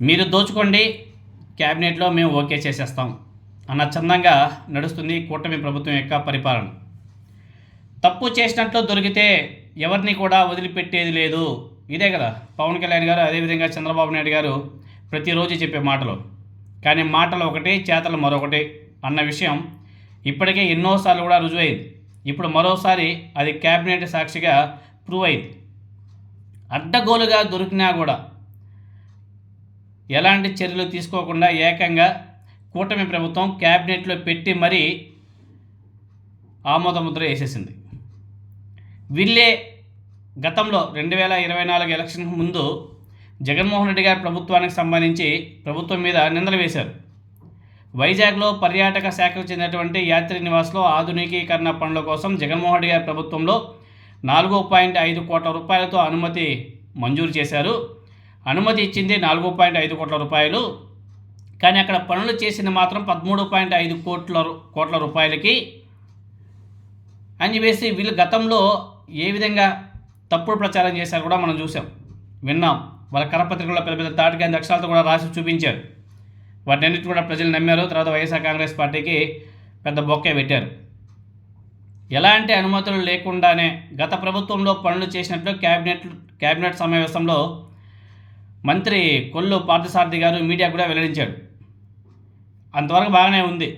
మీరు దోచుకోండి. క్యాబినెట్లో మేము ఓకే చేసేస్తాం. అన్న చందంగా నడుస్తుంది కూటమి ప్రభుత్వం యొక్క పరిపాలన. తప్పు చేసినట్లు దొరికితే ఎవరిని కూడా వదిలిపెట్టేది లేదు. ఇదే కదా. పవన్ కళ్యాణ్ గారు అదేవిధంగా చంద్రబాబు నాయుడు గారు ప్రతిరోజు చెప్పే మాటలు. కానీ మాటలు ఒకటి చేతలు మరొకటి అన్న విషయం ఇప్పటికే ఎన్నోసార్లు కూడా రుజువైంది. ఇప్పుడు మరోసారి అది క్యాబినెట్ సాక్షిగా ప్రూవ్ అయింది. అడ్డగోలుగా దొరికినా కూడా ఎలాంటి చర్యలు తీసుకోకుండా ఏకంగా కూటమి ప్రభుత్వం క్యాబినెట్లో పెట్టి మరీ ఆమోదముద్ర వేసేసింది. వీళ్ళే గతంలో రెండు వేల ఇరవై నాలుగు ఎలక్షన్ ముందు జగన్మోహన్ రెడ్డి గారి ప్రభుత్వానికి సంబంధించి ప్రభుత్వం మీద నిందలు వేశారు. వైజాగ్లో పర్యాటక శాఖకు చెందినటువంటి యాత్రి నివాస్లో ఆధునికీకరణ పనుల కోసం జగన్మోహన్ రెడ్డి గారి ప్రభుత్వంలో నాలుగు పాయింట్ ఐదు కోట్ల రూపాయలతో అనుమతి మంజూరు చేశారు. అనుమతి ఇచ్చింది నాలుగు పాయింట్ ఐదు కోట్ల రూపాయలు. కానీ అక్కడ పనులు చేసింది మాత్రం పదమూడు పాయింట్ ఐదు కోట్ల కోట్ల రూపాయలకి. అని చెప్పేసి వీళ్ళు గతంలో ఏ విధంగా తప్పుడు ప్రచారం చేశారు కూడా మనం చూసాం విన్నాం. వాళ్ళ కరపత్రికల్లో పెద్ద పెద్ద తాటికైన అక్షరాలతో కూడా రాసి చూపించారు. వాటన్నిటి కూడా ప్రజలు నమ్మారు. తర్వాత వైఎస్ఆర్ కాంగ్రెస్ పార్టీకి పెద్ద బొక్కే పెట్టారు. ఎలాంటి అనుమతులు లేకుండానే గత ప్రభుత్వంలో పనులు చేసినట్లు క్యాబినెట్ క్యాబినెట్ సమావేశంలో మంత్రి కొల్లు పార్థసారథి గారు మీడియా కూడా వెల్లడించాడు. అంతవరకు బాగానే ఉంది.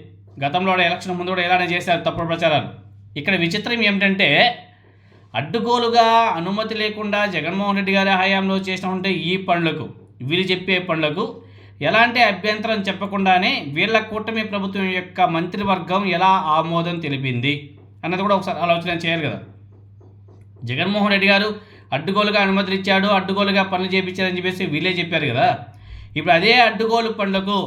గతంలో కూడా ఎలక్షన్ ముందు కూడా ఇలానే చేశారు తప్పుడు ప్రచారాలు. ఇక్కడ విచిత్రం ఏమిటంటే అడ్డుగోలుగా అనుమతి లేకుండా జగన్మోహన్ రెడ్డి గారి హయాంలో చేసినటువంటి ఈ పనులకు వీళ్ళు చెప్పే పనులకు ఎలాంటి అభ్యంతరం చెప్పకుండానే వీళ్ళ కూటమి ప్రభుత్వం యొక్క మంత్రివర్గం ఎలా ఆమోదం తెలిపింది అన్నది కూడా ఒకసారి ఆలోచన చేయాలి కదా. జగన్మోహన్ రెడ్డి గారు అడ్డుగోలుగా అనుమతులు ఇచ్చాడు అడ్డుగోలుగా పనులు చేయించారని చెప్పేసి వీళ్ళే చెప్పారు కదా. ఇప్పుడు అదే అడ్డుగోలు పనులకు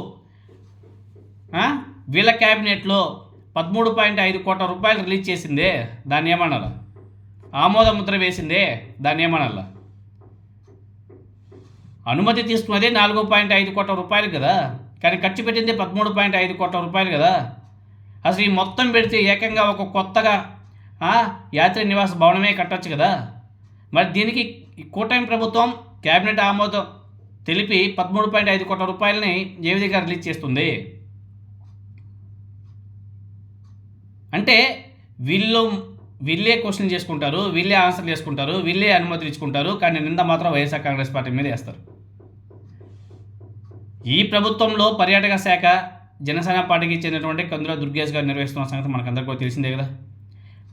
వీళ్ళ క్యాబినెట్లో పదమూడు పాయింట్ ఐదు కోట్ల రూపాయలు రిలీజ్ చేసిందే దాన్ని ఏమనాలా? ఆమోద ముద్ర వేసిందే దాన్ని ఏమనాలా? అనుమతి తీసుకున్నదే నాలుగు పాయింట్ ఐదు కోట్ల రూపాయలు కదా. కానీ ఖర్చు పెట్టింది పదమూడు పాయింట్ ఐదు కోట్ల రూపాయలు కదా. అసలు ఈ మొత్తం పెడితే ఏకంగా ఒక కొత్తగా యాత్రి నివాస భవనమే కట్టొచ్చు కదా. మరి దీనికి కూటమి ప్రభుత్వం కేబినెట్ ఆమోదం తెలిపి పదమూడు పాయింట్ ఐదు కోట్ల రూపాయలని ఏ విధంగా రిలీజ్ చేస్తుంది? అంటే వీళ్ళు వీళ్ళే క్వశ్చన్ చేసుకుంటారు వీళ్ళే ఆన్సర్ చేసుకుంటారు వీళ్ళే అనుమతులు ఇచ్చుకుంటారు కానీ నింద మాత్రం వైఎస్ఆర్ కాంగ్రెస్ పార్టీ మీద వేస్తారు. ఈ ప్రభుత్వంలో పర్యాటక శాఖ జనసేన పార్టీకి చెందినటువంటి కందుల దుర్గేష్ గారు నిర్వహిస్తున్న సంగతి మనకందరికీ తెలిసిందే కదా?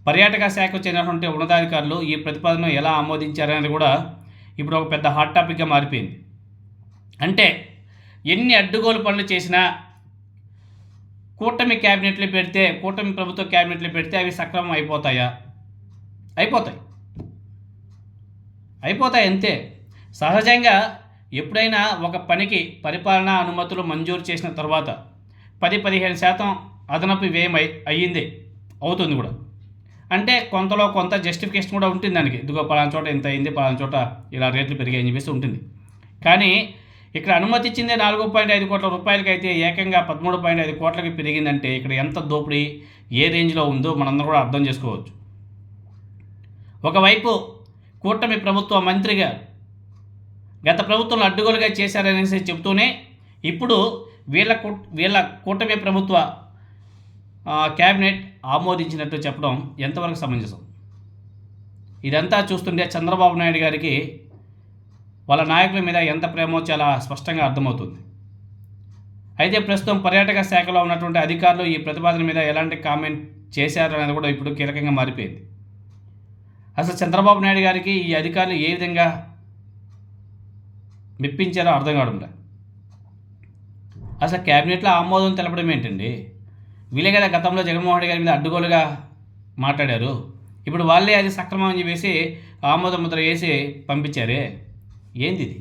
పర్యాటక శాఖకు చెందినటువంటి ఉన్నతాధికారులు ఈ ప్రతిపాదన ఎలా ఆమోదించారనేది కూడా ఇప్పుడు ఒక పెద్ద హాట్ టాపిక్గా మారిపోయింది. అంటే ఎన్ని అడ్డుగోలు పనులు చేసినా కూటమి క్యాబినెట్లు పెడితే కూటమి ప్రభుత్వ క్యాబినెట్లు పెడితే అవి సక్రమం అయిపోతాయా? అయిపోతాయి. అయిపోతాయి అంతే. సహజంగా ఎప్పుడైనా ఒక పనికి పరిపాలనా అనుమతులు మంజూరు చేసిన తర్వాత పది పదిహేను శాతం అదనపు వ్యయం అయ్యింది అవుతుంది కూడా. అంటే కొంతలో కొంత జస్టిఫికేషన్ కూడా ఉంటుంది దానికి. ఇదిగో పలానా చోట ఇంత అయింది పలానా చోట ఇలా రేట్లు పెరిగాయని చెప్పేసి ఉంటుంది. కానీ ఇక్కడ అనుమతి ఇచ్చిందే నాలుగు పాయింట్ ఐదు కోట్ల రూపాయలకి అయితే ఏకంగా పదమూడు పాయింట్ ఐదు కోట్లకి పెరిగిందంటే ఇక్కడ ఎంత దోపిడీ ఏ రేంజ్లో ఉందో మనందరం కూడా అర్థం చేసుకోవచ్చు. ఒకవైపు కూటమి ప్రభుత్వ మంత్రిగా గత ప్రభుత్వంలో అడ్డుగోలుగా చేశారనేసి చెబుతూనే ఇప్పుడు వీళ్ళ కూ- వీళ్ళ కూటమి ప్రభుత్వ క్యాబినెట్ ఆమోదించినట్టు చెప్పడం ఎంతవరకు సమంజసం? ఇదంతా చూస్తుంటే చంద్రబాబు నాయుడు గారికి వాళ్ళ నాయకుల మీద ఎంత ప్రేమో చాలా స్పష్టంగా అర్థమవుతుంది. అయితే ప్రస్తుతం పర్యాటక శాఖలో ఉన్నటువంటి అధికారులు ఈ ప్రతిపాదన మీద ఎలాంటి కామెంట్ చేశారు అనేది కూడా ఇప్పుడు కీలకంగా మారిపోయింది. అసలు చంద్రబాబు నాయుడు గారికి ఈ అధికారులు ఏ విధంగా మెప్పించారో అర్థం కావడం అసలు క్యాబినెట్లో ఆమోదం తెలపడం ఏంటండి? వీళ్ళే కదా గతంలో జగన్మోహన్ రెడ్డి గారి మీద అడ్డుగోలుగా మాట్లాడారు. ఇప్పుడు వాళ్ళే అది సక్రమం అని చెప్పేసి ఆమోద ముద్ర వేసి పంపించారే. ఏంది ఇది?